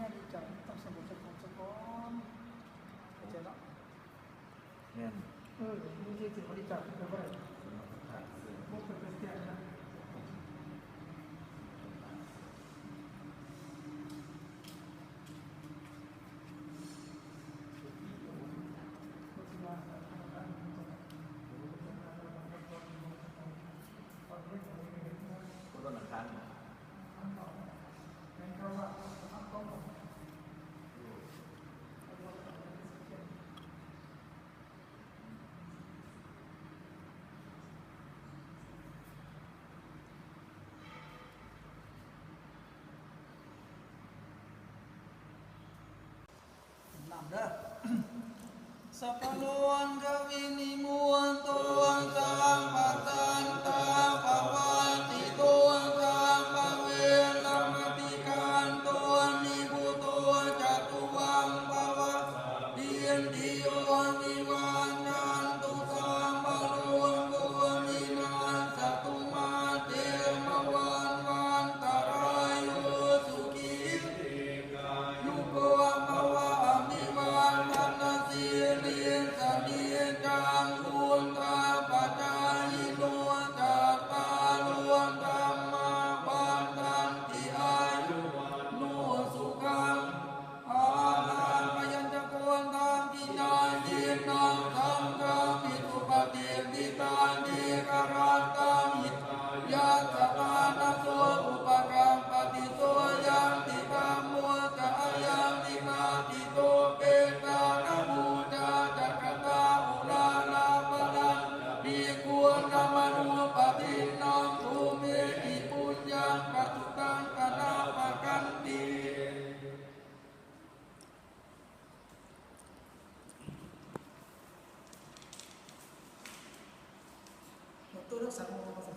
ง่ดีใจต้องสมบูรณ์สมบูรณ์สมบูรณ์เข้าใจเนาะแม่นเออมีที่ถึงบริจาคไปว่าพวกเป็นเป็นแก่นะตอนนี้ผมเห็นว่าคนต้นหนังคันเป็นเพราะว่าเขาต้อง เด้อสัพพโลนกวินิมวนตัวสังปตันตาภวันติตัวสังปเวรมติการตัวนิพุตัวจตุวังปวะเดียนดิโยนิวัายิ ตัว